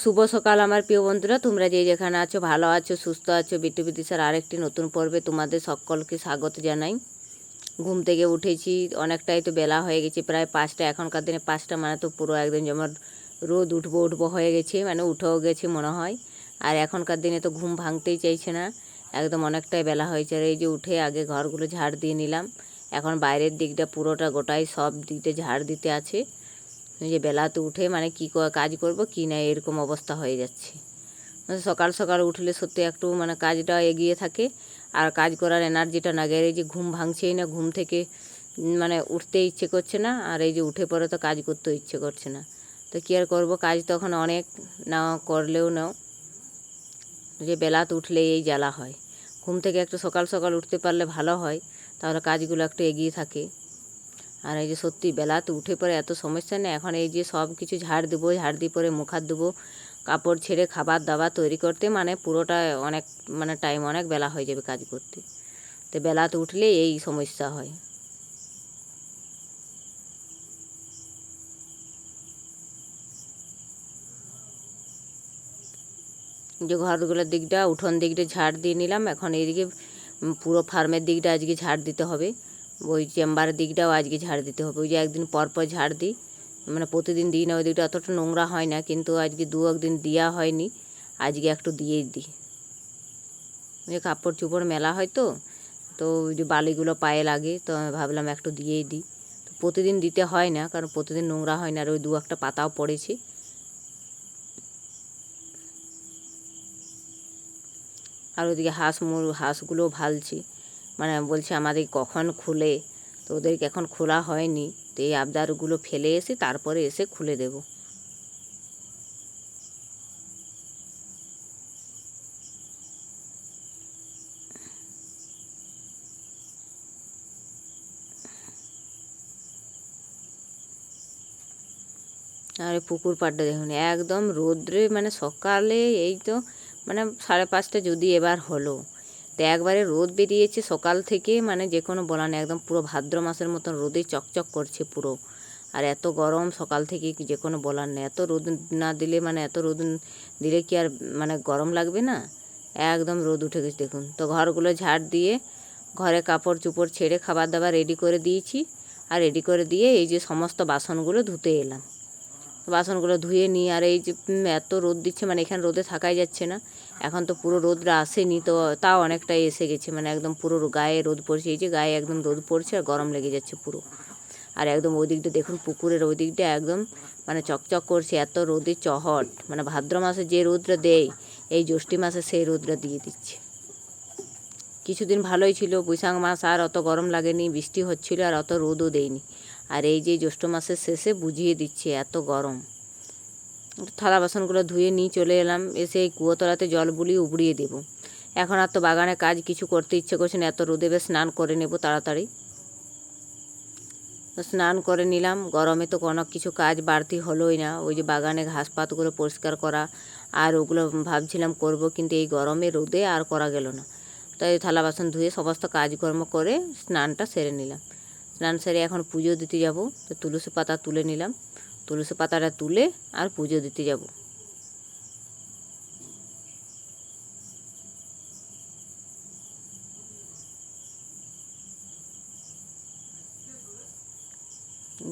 শুভ সকাল আমার প্রিয় বন্ধুরা। তোমরা যে যেখানে আছো, ভালো আছো, সুস্থ আছো, বিটু বিদিশার আরেকটি নতুন পর্বে তোমাদের সকলকে স্বাগত জানাই। ঘুম থেকে উঠেছি, অনেকটাই তো বেলা হয়ে গেছে, প্রায় পাঁচটা, এখনকার দিনে পাঁচটা মানে তো পুরো একদম যেমন রোদ উঠবো উঠবো হয়ে গেছে মানে উঠেও গেছে মনে হয়। আর এখনকার দিনে তো ঘুম ভাঙতেই চাইছে না, একদম অনেকটাই বেলা হয়েছে। আর এই যে উঠে আগে ঘরগুলো ঝাড় দিয়ে নিলাম, এখন বাইরের দিকটা পুরোটা গোটাই সব দিকটা ঝাড় দিতে আছে। যে বেলাতে উঠে মানে কী কাজ করব, কি না এরকম অবস্থা হয়ে যাচ্ছে। মানে সকাল সকাল উঠলে সত্যি একটু মানে কাজটা এগিয়ে থাকে, আর কাজ করার এনার্জিটা না, গেলে যে ঘুম ভাঙছেই না, ঘুম থেকে মানে উঠতে ইচ্ছে করছে না, আর এই যে উঠে পরে তো কাজ করতে ইচ্ছে করছে না। তো কী আর করব, কাজ তখন অনেক না করলেও নাও। যে বেলাতে উঠলে এই জ্বালা হয়। ঘুম থেকে একটু সকাল সকাল উঠতে পারলে ভালো হয়, তাহলে কাজগুলো একটু এগিয়ে থাকে। আর এই যে সত্যি বেলাতে উঠে পরে এত সমস্যা নেই। এখন এই যে সব কিছু ঝাড় দেবো, ঝাড় দিয়ে পরে মুখ হাত দেবো কাপড় ছেড়ে খাবার দাবার তৈরি করতে মানে পুরোটা অনেক মানে টাইম অনেক বেলা হয়ে যাবে কাজ করতে। তো বেলাতে উঠলে এই সমস্যা হয়। যে ঘরগুলোর দিকটা, উঠোন দিকটা ঝাড় দিয়ে নিলাম। এখন এইদিকে পুরো ফার্মের দিকটা আজকে ঝাড় দিতে হবে। ওই চেম্বারের দিকটাও আজকে ঝাড় দিতে হবে। ওই যে একদিন পর পর ঝাড় দিই। মানে প্রতিদিন দিই না, ওই দিকটা অতটা নোংরা হয় না, কিন্তু আজকে দু একদিন দেওয়া হয়নি। আজকে একটু দিয়েই দিই। ওই কাপড় চোপড় মেলা হয় তো তো ওই যে বালিগুলো পায়ে লাগে, তো আমি ভাবলাম একটু দিয়েই দিই। তো প্রতিদিন দিতে হয় না, কারণ প্রতিদিন নোংরা হয় না, আর ওই দু একটা পাতাও পড়েছে। আর ওদিকে হাঁস মুর হাঁসগুলো ভালছি। মানে বলছে আমাদের কখন খুলে, তো ওদেরকে এখন খোলা হয়নি। তো এই আবদারগুলো ফেলে এসে তারপরে এসে খুলে দেব। আর পুকুর পাড়টা দেখুন, একদম রোদ্রে মানে সকালে এই তো মানে সাড়ে পাঁচটা যদি এবার হলো। তো একবারে রোদ বেরিয়েছে সকাল থেকে মানে যে কোনো বলা নেই, একদম পুরো ভাদ্র মাসের মতন রোদে চকচক করছে পুরো। আর এত গরম সকাল থেকে যে কোনো বলার নেই, এত রোদ না দিলে মানে এত রোদ দিলে কি আর মানে গরম লাগবে না? একদম রোদ উঠে গেছে, দেখুন। তো ঘরগুলো ঝাড় দিয়ে ঘরে কাপড় চোপড় ছেড়ে খাবার দাবার রেডি করে দিয়েছি। আর রেডি করে দিয়ে এই যে সমস্ত বাসনগুলো ধুতে এলাম। বাসনগুলো ধুয়ে নিই আর এই যে এত রোদ দিচ্ছে মানে এখানে রোদে থাকাই যাচ্ছে না। এখন তো পুরো রোদটা আসেনি, তো তাও অনেকটাই এসে গেছে মানে একদম পুরো গায়ে রোদ পড়ছে, এই যে গায়ে একদম রোদ পড়ছে আর গরম লেগে যাচ্ছে পুরো। আর একদম ওই দিকটা দেখুন, পুকুরের ওই দিকটা একদম মানে চকচক করছে, এত রোদে চহট। মানে ভাদ্র মাসে যে রোদটা দেয়, এই জ্যৈষ্ঠী মাসে সেই রোদটা দিয়ে দিচ্ছে। কিছুদিন ভালোই ছিল, বৈশাখ মাস আর অত গরম লাগেনি, বৃষ্টি হচ্ছিল আর অত রোদও দেয়নি। আর এই যে জ্যৈষ্ঠ মাসের শেষে বুঝিয়ে দিচ্ছে এত গরম। থালা বাসনগুলো ধুয়ে নিয়ে চলে এলাম, এসে এই কুয়োতলাতে জল বুলিয়ে উবড়িয়ে দেবো। এখন আর তো বাগানে কাজ কিছু করতে ইচ্ছে করছে না, এত রোদে বেশ স্নান করে নেব তাড়াতাড়ি। স্নান করে নিলাম, গরমে তো কোনো কিছু কাজ বাড়তি হলোই না, ওই যে বাগানে ঘাস পাতগুলো পরিষ্কার করা, আর ওগুলো ভাবছিলাম করব, কিন্তু এই গরমে রোদে আর করা গেল না। তাই থালা বাসন ধুয়ে সমস্ত কাজকর্ম করে স্নানটা সেরে নিলাম। স্নান সেরে এখন পুজো দিতে যাব। তো তুলসী পাতা তুলে নিলাম। তুলসী পাতাটা তুলে আর পুজো দিতে যাব।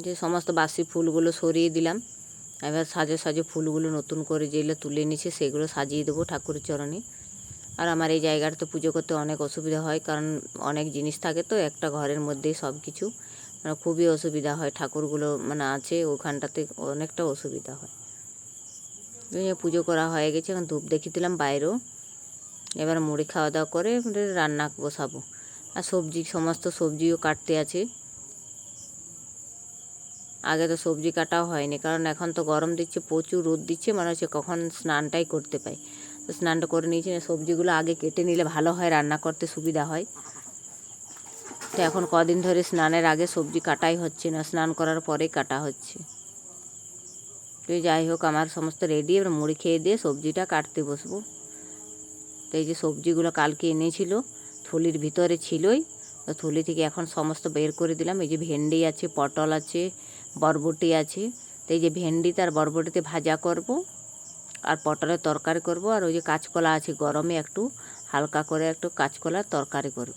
যে সমস্ত বাসি ফুলগুলো সরিয়ে দিলাম। এবার সাজে সাজে ফুলগুলো নতুন করে যেগুলো তুলে নিচ্ছে সেগুলো সাজিয়ে দেবো ঠাকুরের চরণে। আর আমার এই জায়গাটাতে পুজো করতে অনেক অসুবিধা হয়, কারণ অনেক জিনিস থাকে তো একটা ঘরের মধ্যেই সব কিছু মানে খুবই অসুবিধা হয়, ঠাকুরগুলো মানে আছে, ওখানটাতে অনেকটা অসুবিধা হয়। পুজো করা হয়ে গেছে, এখন ধূপ দেখিয়ে দিলাম বাইরেও। এবার মুড়ি খাওয়া দাওয়া করে রান্না বসাবো। আর সবজি, সমস্ত সবজিও কাটতে আছে। আগে তো সবজি কাটাও হয়নি, কারণ এখন তো গরম দিচ্ছে, প্রচুর রোদ দিচ্ছে, মনে হচ্ছে কখন স্নানটাই করতে পাই। তো স্নানটা করে নিয়েছি সবজিগুলো আগে কেটে নিলে ভালো হয়, রান্না করতে সুবিধা হয়। তো এখন কদিন ধরে স্নানের আগে সবজি কাটাই হচ্ছে না, স্নান করার পরেই কাটা হচ্ছে। তো যাই হোক, আমার সমস্ত রেডি এবার মুড়ি খেয়ে দিয়ে সবজিটা কাটতে বসবো। তো এই যে সবজিগুলো কালকে এনেছিল, থলির ভিতরে ছিলই, তো থলি থেকে এখন সমস্ত বের করে দিলাম। এই যে ভেন্ডি আছে, পটল আছে, বরবটি আছে। তো এই যে ভেন্ডি তার বরবটিতে ভাজা করব। আর পটলের তরকারি করব। আর ওই যে কাঁচকলা আছে গরমে একটু হালকা করে একটু কাঁচকলার তরকারি করব।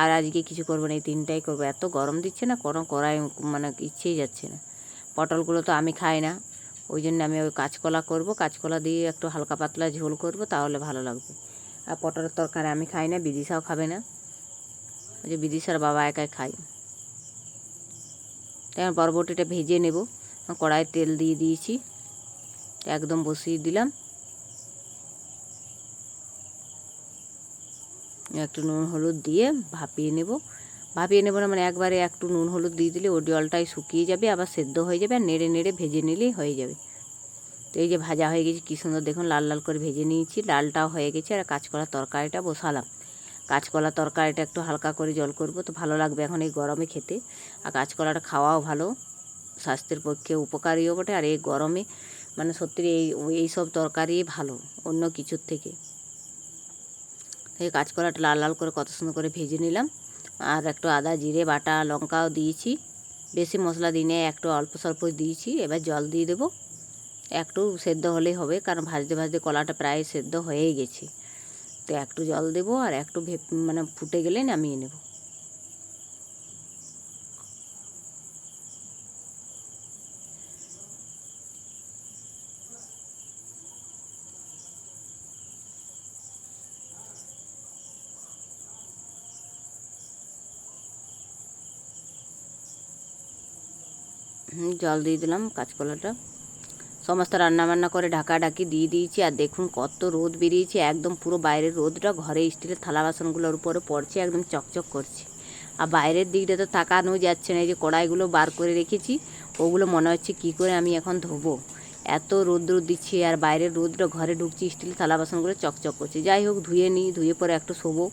আর আজকে কিছু করব না, এই তিনটাই করব। এত গরম দিচ্ছে না, কোনো করাই মানে ইচ্ছেই যাচ্ছে না। পটলগুলো তো আমি খাই না, ওই জন্য আমি ওই কাঁচকলা করব। কাঁচকলা দিয়ে একটু হালকা পাতলা ঝোল করব, তাহলে ভালো লাগবে। আর পটলের তরকারি আমি খাই না, বিদিশাও খাবে না। ওই যে বিদিশার বাবা একাই খাই তাই বরবটিটা ভেজে নেব। কড়াই তেল দিয়ে দিয়েছি, একদম বসিয়ে দিলাম। একটু নুন হলুদ দিয়ে ভাপিয়ে নেব। ভাপিয়ে নেব না মানে একবারে একটু নুন হলুদ দিয়ে দিলে ওই জলটাই শুকিয়ে যাবে, আবার সেদ্ধ হয়ে যাবে আর নেড়ে নেড়ে ভেজে নিলেই হয়ে যাবে। তো এই যে ভাজা হয়ে গেছে, কী সুন্দর দেখুন, লাল লাল করে ভেজে নিয়েছি ডালটাও হয়ে গেছে আর কাঁচকলা তরকারিটা বসালাম। কাঁচকলা তরকারিটা একটু হালকা করে জল করব, তো ভালো লাগবে এখন এই গরমে খেতে। আর কাঁচকলাটা খাওয়াও ভালো। স্বাস্থ্যের পক্ষে উপকারীও বটে আর এই গরমে মানে সত্যি এই এই সব তরকারি ভালো, অন্য কিছুর থেকে। এই কাঁচকলাটা লাল লাল করে কত সুন্দর করে ভেজে নিলাম। আর একটু আদা, জিরে, বাটা, লঙ্কাও দিয়েছি। বেশি মশলা দিনে একটু অল্প স্বল্প দিয়েছি, এবার জল দিয়ে দেবো। একটু সেদ্ধ হলেই হবে, কারণ ভাজতে ভাজতে কলাটা প্রায় সেদ্ধ হয়েই গেছে। তো একটু জল দেবো আর একটু মানে ফুটে গেলে নামিয়ে নেব। জল দিয়ে দিলাম কাঁচকলাটা। সমস্ত রান্না বান্না করে ঢাকা ঢাকি দিয়ে দিয়েছি। আর দেখুন কত রোদ বেরিয়েছে, একদম পুরো বাইরের রোদটা। ঘরে স্টিলের থালা বাসনগুলোর উপরে পড়ছে, একদম চকচক করছে। আর বাইরের দিকটা তো তাকানো যাচ্ছে না, এই যে কড়াইগুলো বার করে রেখেছি, ওগুলো মনে হচ্ছে কি করে আমি এখন ধোবো। এত রোদ রোদ দিচ্ছে আর বাইরের রোদটা ঘরে ঢুকছি, স্টিলের থালা বাসনগুলো চকচক করছে। যাই হোক, ধুয়ে নিই, ধুয়ে পরে একটু শোবো।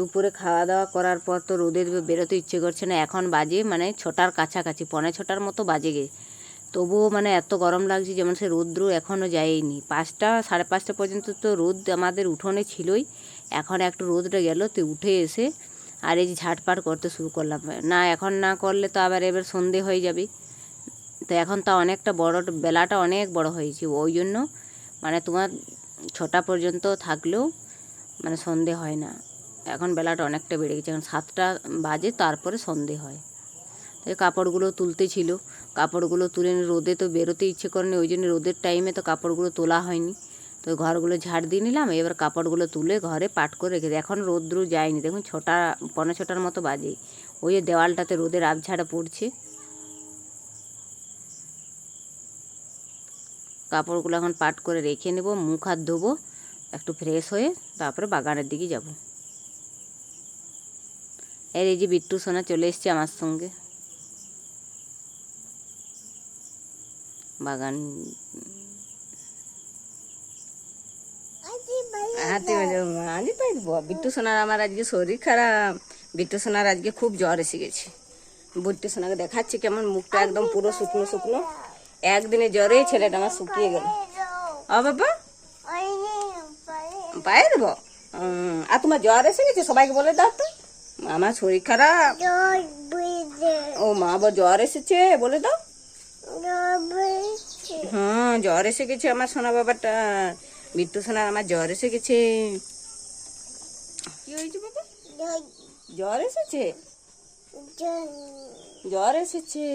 দুপুরে খাওয়া দাওয়া করার পর তো রোদে বেরোতে ইচ্ছে করছে না। এখন বাজে মানে ছটার কাছাকাছি, পৌনে ছটার মতো বাজে গে। তবুও মানে এত গরম লাগছে যেমন সে রৌদ্র এখনও যায়নি। পাঁচটা, সাড়ে পাঁচটা পর্যন্ত তো রোদ আমাদের উঠোনে ছিলই। এখন একটু রোদটা গেল, তো উঠে এসে আর এই যে ঝাটপাট করতে শুরু করলাম। না, এখন না করলে তো আবার এবার সন্ধে হয়ে যাবে। তো এখন তা অনেকটা বড়, বেলাটা অনেক বড় হয়েছে। ওই জন্য মানে তোমার ছটা পর্যন্ত থাকলেও মানে সন্ধে হয় না। এখন বেলাটা অনেকটা বেড়ে গেছে, এখন সাতটা বাজে, তারপরে সন্ধে হয়। তো কাপড়গুলো তুলতে ছিল। কাপড়গুলো তুলে রোদে তো বেরোতে ইচ্ছে করেনি ওই জন্য রোদের টাইমে তো কাপড়গুলো তোলা হয়নি। তো ঘরগুলো ঝাড় দিয়ে নিলাম, এবার কাপড়গুলো তুলে ঘরে পাট করে রেখে দিই। এখন রোদ্রু যায়নি, দেখুন ছটা পনেরো ছটার মতো বাজে। ওই যে দেওয়ালটাতে রোদের আবঝাড়া পড়ছে। কাপড়গুলো এখন পাট করে রেখে নেব, মুখ হাত ধোবো, একটু ফ্রেশ হয়ে তারপরে বাগানের দিকে যাব। এর এই যে বিট্টু সোনা চলে এসছে আমার সঙ্গে। বাগান। আনি পাইব বিট্টু সোনার আমার আজকে শরীর খারাপ। বিট্টু সোনার আজকে খুব জ্বর এসে গেছে। বিট্টু সোনাকে দেখাচ্ছে কেমন, মুখটা একদম পুরো শুকনো শুকনো। একদিনে জ্বরেই ছেলেটা আমার শুকিয়ে গেল। ও বাবা পায়ে দেবো আর তোমার জ্বর এসে গেছে? সবাইকে বলে দাও তো। আমার শরীর খারাপ? ও মা আবার জ্বর এসেছে বলে দাও। হ্যাঁ জ্বর এসে গেছে আমার সোনা বাবাটা। বিট্টু সোনার আমার জ্বর এসে গেছে। কি হয়েছে বাবা? জ্বর। এসেছে? জ্বর। এসেছে।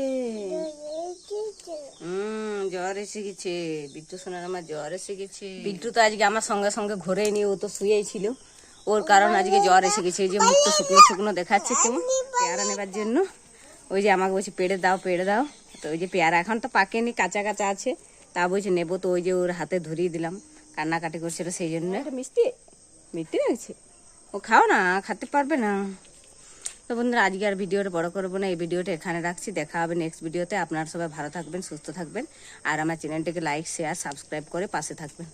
হুম জ্বর এসে গেছে। বিট্টু সোনার আমার জ্বর এসে গেছে। বিট্টু তো আজকে আমার সঙ্গে সঙ্গে ঘুরে নিয়ে ও তো শুয়েই ছিল। ওর কারণ আজকে জ্বর এসে গেছে এই যে মুখটা শুকনো শুকনো দেখাচ্ছে কেমন পেয়ারা নেবার জন্য। ওই যে আমাকে বলছে পেড়ে দাও পেড়ে দাও। তো ওই যে পেয়ারা এখন তো পাকেনি কাঁচা কাঁচা আছে। তা বলছে নেব তো ওই যে ওর হাতে ধরিয়ে দিলাম। কান্নাকাটি করছিল সেই জন্য। মিষ্টি? মিষ্টি রয়েছে ও খাও না খেতে পারবে না। তো বন্ধুরা আজকে আর ভিডিওটা বড় করব না। এই ভিডিওটা এখানে রাখছি। দেখা হবে নেক্সট ভিডিওতে। আপনারা সবাই ভালো থাকবেন সুস্থ থাকবেন। আর আমার চ্যানেলটিকে লাইক শেয়ার সাবস্ক্রাইব করে পাশে থাকবেন।